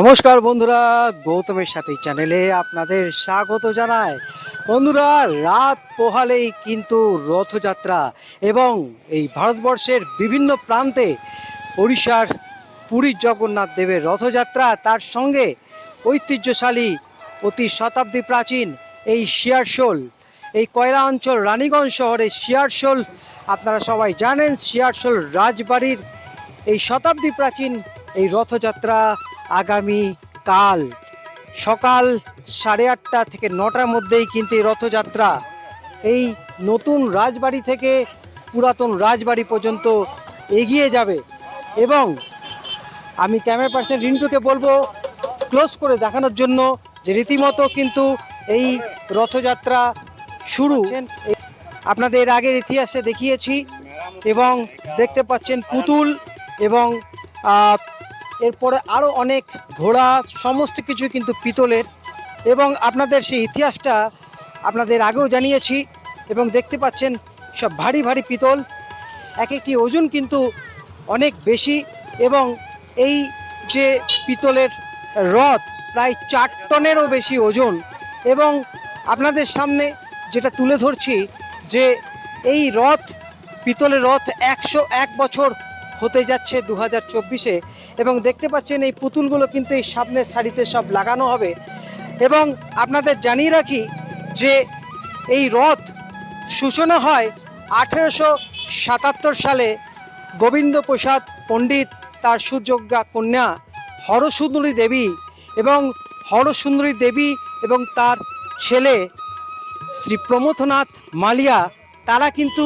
নমস্কার বন্ধুরা, গৌতমের সাথে চ্যানেলে আপনাদের স্বাগত জানায় বন্ধুরা, রাত পোহালেই কিন্তু রথযাত্রা এবং এই ভারতবর্ষের বিভিন্ন প্রান্তে ওড়িশার পুরীর জগন্নাথ দেবের রথযাত্রা, তার সঙ্গে ঐতিহ্যশালী অতি শতাব্দী প্রাচীন এই শিয়ারশোল, এই কয়লা অঞ্চল রানীগঞ্জ শহরে শিয়ারশোল, আপনারা সবাই জানেন শিয়ারশোল রাজবাড়ির এই শতাব্দী প্রাচীন এই রথযাত্রা আগামী কাল সকাল সাড়ে আটটা থেকে নটার মধ্যেই কিন্তু এই রথযাত্রা এই নতুন রাজবাড়ি থেকে পুরাতন রাজবাড়ি পর্যন্ত এগিয়ে যাবে। এবং আমি ক্যামেরা পার্সন রিন্টুকে বলব, ক্লোজ করে দেখানোর জন্য যে রীতিমতো কিন্তু এই রথযাত্রা শুরু। আপনাদের আগের ইতিহাসে দেখিয়েছি এবং দেখতে পাচ্ছেন পুতুল এবং এরপরে আরও অনেক ঘোড়া, সমস্ত কিছু কিন্তু পিতলের। এবং আপনাদের সেই ইতিহাসটা আপনাদের আগেও জানিয়েছি এবং দেখতে পাচ্ছেন, সব ভারী ভারী পিতল। এক একটি ওজন কিন্তু অনেক বেশি এবং এই যে পিতলের রথ প্রায় চার টনেরও বেশি ওজন। এবং আপনাদের সামনে যেটা তুলে ধরছি যে এই রথ, পিতলের রথ একশো এক বছর হতে যাচ্ছে দু হাজার চব্বিশে। এবং দেখতে পাচ্ছেন এই পুতুলগুলো কিন্তু এই সামনের সারিতে সব লাগানো হবে। এবং আপনাদের জানিয়ে রাখি যে এই রথ সূচনা হয় আঠেরোশো সাতাত্তর সালে গোবিন্দ প্রসাদ পণ্ডিত, তার সুযোগ্যা কন্যা হরসুন্দরী দেবী এবং হরসুন্দরী দেবী এবং তার ছেলে শ্রী প্রমথনাথ মালিয়া, তারা কিন্তু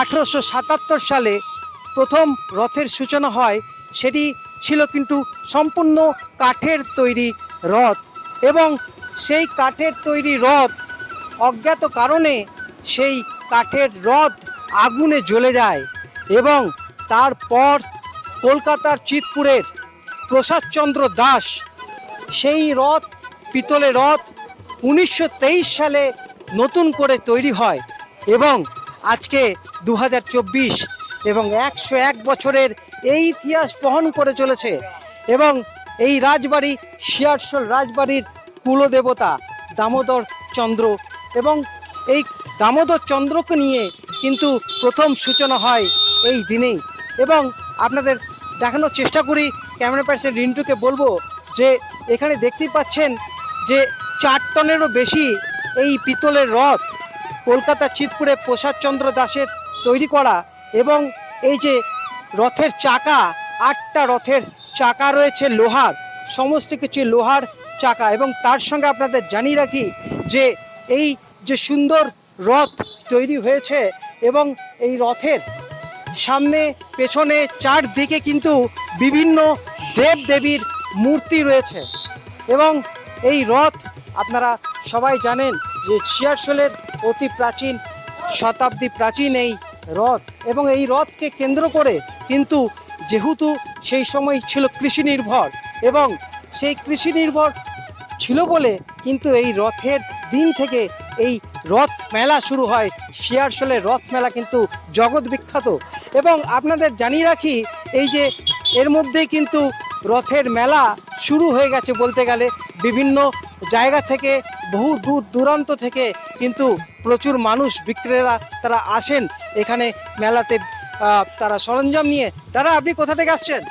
আঠেরোশো সাতাত্তর সালে প্রথম রথের সূচনা হয়। সেটি ছিল কিন্তু সম্পূর্ণ কাঠের তৈরি রথ এবং সেই কাঠের তৈরি রথ অজ্ঞাত কারণে সেই কাঠের রথ আগুনে জ্বলে যায় এবং তারপর কলকাতার চিতপুরের প্রসাদচন্দ্র দাস সেই রথ, পিতলের রথ উনিশশো তেইশ সালে নতুন করে তৈরি হয় এবং আজকে দু হাজার চব্বিশ এবং একশো এক বছরের এই ইতিহাস বহন করে চলেছে। এবং এই রাজবাড়ি শিয়ারশোল রাজবাড়ির কুলদেবতা দামোদর চন্দ্র এবং এই দামোদর চন্দ্রকে নিয়ে কিন্তু প্রথম সূচনা হয় এই দিনেই। এবং আপনাদের দেখানোর চেষ্টা করি, ক্যামেরা পার্সন রিন্টুকে বলব যে এখানে দেখতেই পাচ্ছেন যে চার টনেরও বেশি এই পিতলের রথ কলকাতা চিতপুরে প্রসাদচন্দ্র দাসের তৈরি করা এবং এই যে রথের চাকা, আটটা রথের চাকা রয়েছে লোহার, সমস্ত কিছু লোহার চাকা এবং তার সঙ্গে আপনাদের জানিয়ে রাখি যে এই যে সুন্দর রথ তৈরি হয়েছে এবং এই রথের সামনে, পেছনে, চারদিকে কিন্তু বিভিন্ন দেব দেবীর মূর্তি রয়েছে এবং এই রথ আপনারা সবাই জানেন যে শিয়ারশোলের অতি প্রাচীন, শতাব্দী প্রাচীন এই রথ এবং এই রথকে কেন্দ্র করে কিন্তু যেহেতু সেই সময় ছিল কৃষি নির্ভর এবং সেই কৃষি নির্ভর ছিল বলে কিন্তু এই রথের দিন থেকে এই রথ মেলা শুরু হয়। শিয়ারশোলের রথ মেলা কিন্তু জগৎ বিখ্যাত। এবং আপনাদের জানিয়ে রাখি, এই যে এর মধ্যেই কিন্তু রথের মেলা শুরু হয়ে গেছে বলতে গেলে। বিভিন্ন জায়গা থেকে বহু দূর দূরান্ত থেকে কিন্তু প্রচুর মানুষ বিক্রেতা তারা আসেন এখানে মেলাতে তারা সরঞ্জাম নিয়ে। দাদা আপনি কোথা থেকে আসছেন?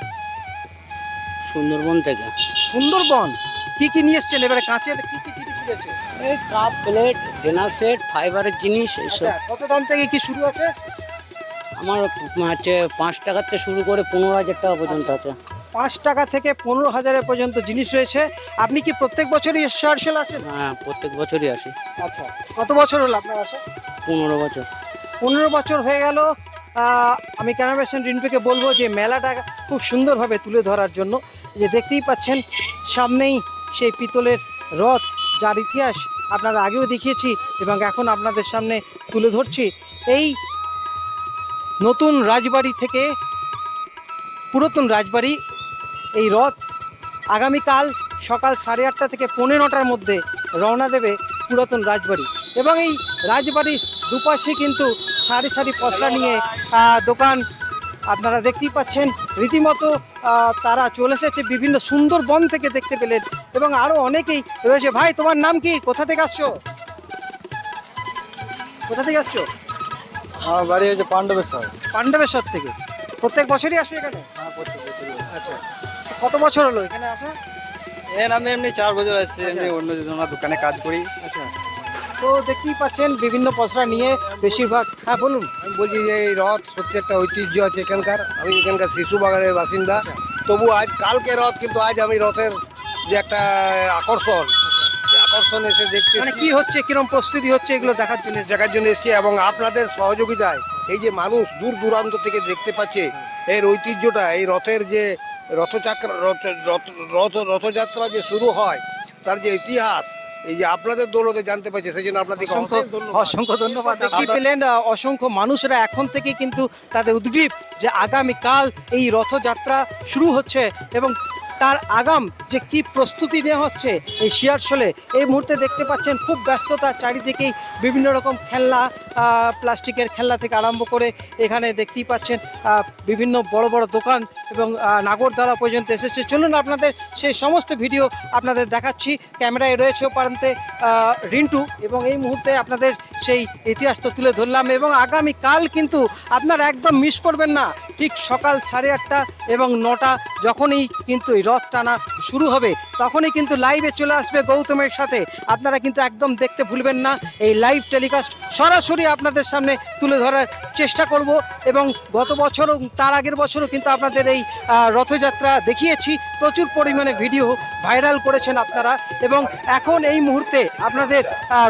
সুন্দরবন থেকে। সুন্দরবন? কি কি নিয়ে এসছেন? এবারে কাঁচের কি কি জিনিস রয়েছে? এই কাপ প্লেট ডিনার সেট ফাইবারের জিনিস এসব। আচ্ছা কত দাম থেকে কি শুরু আছে? আমার হচ্ছে পাঁচ টাকার থেকে শুরু করে পনেরো হাজার টাকা পর্যন্ত আছে। পাঁচ টাকা থেকে পনেরো হাজারের পর্যন্ত জিনিস রয়েছে। আপনি কি প্রত্যেক বছরই রিহার্সেল আসেন? হ্যাঁ প্রত্যেক বছরই আসে। আচ্ছা কত বছর হলো আপনার আসা পনেরো বছর। পনেরো বছর হয়ে গেল। আমি ক্যামেরাম্যান রিন্টুকে বলব যে মেলাটা খুব সুন্দরভাবে তুলে ধরার জন্য। যে দেখতেই পাচ্ছেন সামনেই সেই পিতলের রথ যার ইতিহাস আপনারা আগেও দেখিয়েছি এবং এখন আপনাদের সামনে তুলে ধরছি। এই নতুন রাজবাড়ি থেকে পুরাতন রাজবাড়ি এই রথ আগামীকাল সকাল সাড়ে আটটা থেকে পৌনে নটার মধ্যে রওনা দেবে পুরাতন রাজবাড়ি। এবং এই রাজবাড়ির দুপাশে কিন্তু সারি সারি পশলা নিয়ে দোকান আপনারা দেখতেই পাচ্ছেন। রীতিমতো তারা চলে এসেছে বিভিন্ন সুন্দর বন থেকে দেখতে পেলেন এবং আরও অনেকেই রয়েছে। ভাই তোমার নাম কি? কোথা থেকে আসছো? কোথা থেকে আসছো? আমার বাড়ি হচ্ছে পাণ্ডবেশ্বর। পাণ্ডবেশ্বর থেকে। প্রত্যেক বছরই আসো এখানে? হ্যাঁ প্রত্যেক বছরই আচ্ছা। কত বছর হলো এখানে আসা? এর আমি এমনি চার বছর আসছি এমনি অন্য জনের দোকানে কাজ করি। আচ্ছা। তো দেখতেই পাচ্ছেন বিভিন্ন পসরা নিয়ে বেশিরভাগ হ্যাঁ বলুন। আমি বলছি যে এই রথ সত্যি একটা ঐতিহ্য আছে এখানকার। আমি এখানকার শিশু বাগানের বাসিন্দা। আচ্ছা। তবু আজ কালকে রথ কিন্তু আজ আমি রথের যে একটা আকর্ষণ আকর্ষণ এসে দেখতে মানে কি হচ্ছে কিরম প্রস্তুতি হচ্ছে এগুলো দেখার জন্য? দেখার জন্য এসেছি এবং আপনাদের সহযোগিতায় এই যে মানুষ দূর দূরান্ত থেকে দেখতে পাচ্ছে এর ঐতিহ্যটা এই রথের যে রথচাক্র রথ রথ- রথ রথযাত্রা যে শুরু হয় তার যে ইতিহাস এই যে আপনাদের দৌলতে জানতে পারছে সেই জন্য আপনাদেরকে অসংখ্য ধন্যবাদ। অসংখ্য ধন্যবাদ। কি পেলেন অসংখ্য মানুষরা এখন থেকে কিন্তু তাদের উদ্গ্রীব যে আগামীকাল এই রথযাত্রা শুরু হচ্ছে এবং তার আগাম যে কি প্রস্তুতি নেওয়া হচ্ছে এই শিয়ারশোলে এই মুহূর্তে দেখতে পাচ্ছেন খুব ব্যস্ততা চারিদিকেই বিভিন্ন রকম খেলনা প্লাস্টিকের খেলনা থেকে আরম্ভ করে এখানে দেখতেই পাচ্ছেন বিভিন্ন বড় বড় দোকান এবং নাগরদোলা পর্যন্ত এসেছে। চলুন আপনাদের সেই সমস্ত ভিডিও আপনাদের দেখাচ্ছি। ক্যামেরায় রয়েছে প্রান্তে রিন্টু এবং এই মুহূর্তে আপনাদের সেই ইতিহাস তো তুলে ধরলাম এবং আগামী কাল কিন্তু আপনারা একদম মিস করবেন না। ঠিক সকাল সাড়ে আটটা এবং নটা যখনই কিন্তু এই রথ টানা শুরু হবে, তখনই কিন্তু লাইভে চলে আসবে গৌতমের সাথে। আপনারা কিন্তু একদম দেখতে ভুলবেন না, এই লাইভ টেলিকাস্ট সরাসরি আপনাদের সামনে তুলে ধরার চেষ্টা করব এবং গত বছরও তার আগের বছরও কিন্তু আপনাদের এই রথযাত্রা দেখিয়েছি। প্রচুর পরিমাণে ভিডিও ভাইরাল করেছেন আপনারা এবং এখন এই মুহূর্তে আপনাদের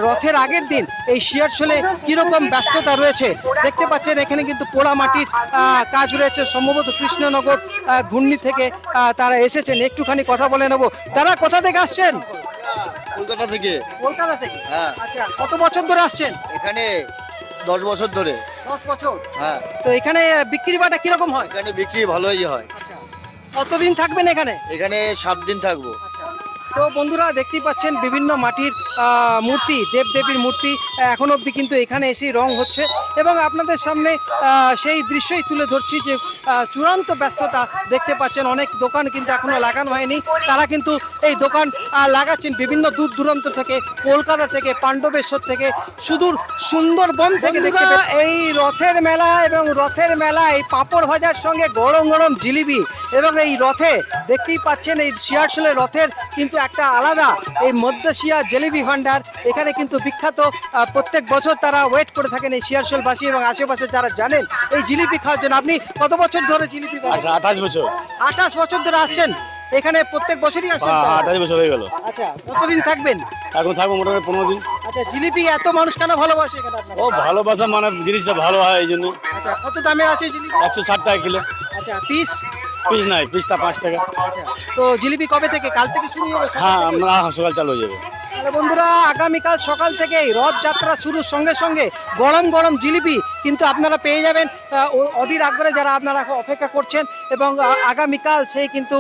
রথের আগের দিন এই শিয়ারশোলে কীরকম ব্যস্ততা রয়েছে দেখতে পাচ্ছেন এখানে কিন্তু পোড়া মাটির কাজ রয়েছে। সম্ভবত কৃষ্ণনগর ঘূর্ণি থেকে আহ, তারা এসেছেন। একটুখানি কথা বলে নেব। তারা কোথা থেকে আসছেন? কলকাতা থেকে। কলকাতা থেকে? হ্যাঁ। আচ্ছা কত বছর ধরে আসছেন? এখানে দশ বছর ধরে। দশ বছর? হ্যাঁ। তো এখানে বিক্রি বাটা কীরকম হয়? এখানে বিক্রি ভালোই হয়। আচ্ছা। কতদিন থাকবেন এখানে? এখানে সাত দিন থাকব। তো বন্ধুরা দেখতেই পাচ্ছেন বিভিন্ন মাটির মূর্তি দেবদেবীর মূর্তি এখন অবধি কিন্তু এখানে এসেই রং হচ্ছে এবং আপনাদের সামনে সেই দৃশ্যই তুলে ধরছি যে চূড়ান্ত ব্যস্ততা দেখতে পাচ্ছেন। অনেক দোকান কিন্তু এখনও লাগানো হয়নি। তারা কিন্তু এই দোকান লাগাচ্ছেন বিভিন্ন দূর দূরান্ত থেকে কলকাতা থেকে পাণ্ডবেশ্বর থেকে সুদূর সুন্দরবন থেকে দেখতে এই রথের মেলা এবং রথের মেলায় পাঁপড় ভাজার সঙ্গে গরম গরম জিলিপি এবং এই রথে দেখতেই পাচ্ছেন এই শিয়ারশোলের রথের কিন্তু একটা আলাদা এই মধ্যশিয়া জেলিপি ভান্ডার। এখানে কিন্তু বিখ্যাত প্রত্যেক বছর তারা ওয়েট করে থাকেন এই শিয়ারশোলবাসী এবং আশেপাশে যারা জানেন এই জিলিপি খাওয়ার জন্য। আপনি কত বছর ধরে জিলিপি আঠাশ বছর। আঠাশ বছর ধরে আসছেন? এখানে প্রত্যেক বছরই আসেন হ্যাঁ আঠাশ বছর হয়ে গেল। আচ্ছা কতদিন থাকবেন? এখন থাকব মোটামুটি পনেরো দিন। আচ্ছা জিলিপি এত মানুষ কেন ভালোবাসে এখানে ও ভালোবাসা মানে জিনিসটা ভালো হয় এই জন্য। আচ্ছা কত দামে আছে জিলিপি? একশো ষাট টাকা কিলো। আচ্ছা পিস পিস নাই পিসটা পাঁচ টাকা। আচ্ছা তো জিলিপি কবে থেকে? কাল থেকে শুরু হবে হ্যাঁ আমরা সকাল চালু হয়ে যাবে। তাহলে বন্ধুরা আগামীকাল সকাল থেকেই রথযাত্রা শুরুর সঙ্গে সঙ্গে গরম গরম জিলিপি কিন্তু আপনারা পেয়ে যাবেন। অধীর আগ্রহে যারা আপনারা অপেক্ষা করছেন এবং আগামীকাল সেই কিন্তু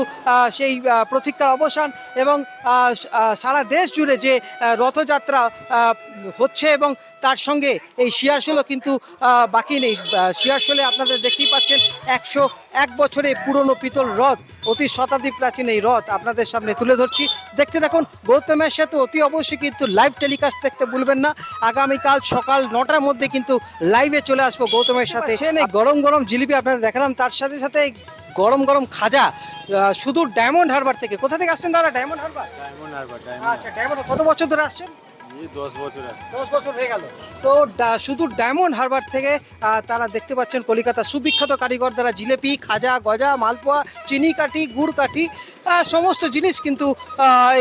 সেই প্রতীক্ষার অবসান এবং সারা দেশ জুড়ে যে রথযাত্রা হচ্ছে এবং তার সঙ্গে এই শিয়ারশোলও কিন্তু বাকি নেই। শিয়ারশোলে আপনাদের দেখতেই পাচ্ছেন একশো এক বছরে পুরনো পিতল রথ অতি শতাব্দী প্রাচীন এই রথ আপনাদের সামনে তুলে ধরছি। দেখতে দেখুন গৌতমের সাথে অতি অবশ্যই কিন্তু লাইভ টেলিকাস্ট দেখতে ভুলবেন না। আগামীকাল সকাল নটার মধ্যে কিন্তু লাইভে চলে আসব গৌতমের সাথে। গরম গরম জিলিপি আপনাদের দেখালাম তার সাথে সাথে গরম গরম খাজা সুদূর ডায়মন্ড হারবার থেকে। কোথা থেকে আসছেন দাদা ডায়মন্ড হারবার ডায়মন্ড হারবার আচ্ছা ডায়মন্ড কত বছর ধরে আসছেন? তো শুধু ডায়মন্ড হারবার থেকে তারা দেখতে পাচ্ছেন কলিকাতা সুবিখ্যাত কারিগর দ্বারা জিলেপি, খাজা, গজা, মালপোয়া, চিনি কাঠি, গুড় কাঠি সমস্ত জিনিস কিন্তু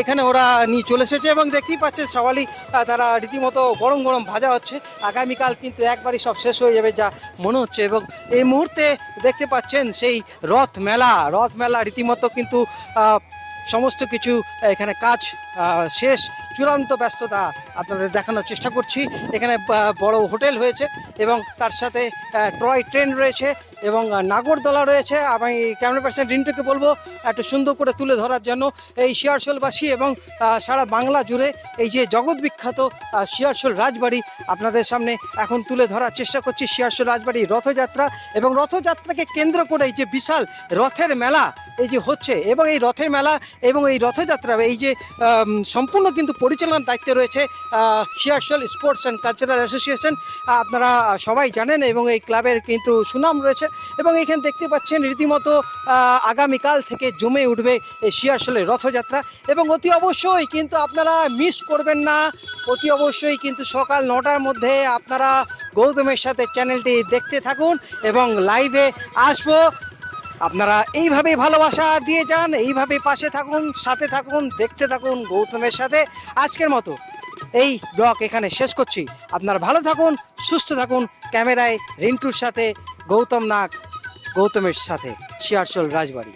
এখানে ওরা নিয়ে চলে এসেছে এবং দেখতেই পাচ্ছেন সবারই তারা রীতিমতো গরম গরম ভাজা হচ্ছে। আগামীকাল কিন্তু একবারই সব শেষ হয়ে যাবে যা মনে হচ্ছে এবং এই মুহূর্তে দেখতে পাচ্ছেন সেই রথ মেলা রথ মেলা রীতিমতো কিন্তু সমস্ত কিছু এখানে কাজ শেষ। চূড়ান্ত ব্যস্ততা আপনাদের দেখানোর চেষ্টা করছি। এখানে বড় হোটেল হয়েছে এবং তার সাথে টয় ট্রেন রয়েছে এবং নাগরদোলা রয়েছে। আমি ক্যামেরা পার্সন রিন্টুকে বলব, একটু সুন্দর করে তুলে ধরার জন্য এই শিয়ারশোলবাসী এবং সারা বাংলা জুড়ে এই যে জগৎ বিখ্যাত শিয়ারশোল রাজবাড়ি আপনাদের সামনে এখন তুলে ধরার চেষ্টা করছি। শিয়ারশোল রাজবাড়ি রথযাত্রা এবং রথযাত্রাকে কেন্দ্র করে এই যে বিশাল রথের মেলা এই যে হচ্ছে এবং এই রথের মেলা এবং এই রথযাত্রা, এই যে সম্পূর্ণ কিন্তু পরিচালনার দায়িত্বে রয়েছে Searsole sports and cultural association. আপনারা সবাই জানেন এবং এই ক্লাবের কিন্তু সুনাম রয়েছে এবং এখানে দেখতে পাচ্ছেন রীতিমতো আগামীকাল থেকে জমে উঠবে এই শিয়ারশোলের রথযাত্রা এবং অতি অবশ্যই কিন্তু আপনারা মিস করবেন না। অতি অবশ্যই কিন্তু সকাল নটার মধ্যে আপনারা গৌতমের সাথে চ্যানেলটি দেখতে থাকুন এবং লাইভে আসব। আপনারা এইভাবে ভালোবাসা দিয়ে যান, এইভাবে পাশে থাকুন, সাথে থাকুন, দেখতে থাকুন গৌতমের সাথে। আজকের মতো এই ব্লগ এখানে শেষ করছি। আপনারা ভালো থাকুন, সুস্থ থাকুন। ক্যামেরায় রিন্টুর সাথে, গৌতম নাগ, গৌতমের সাথে, শিয়ারশোল রাজবাড়ি।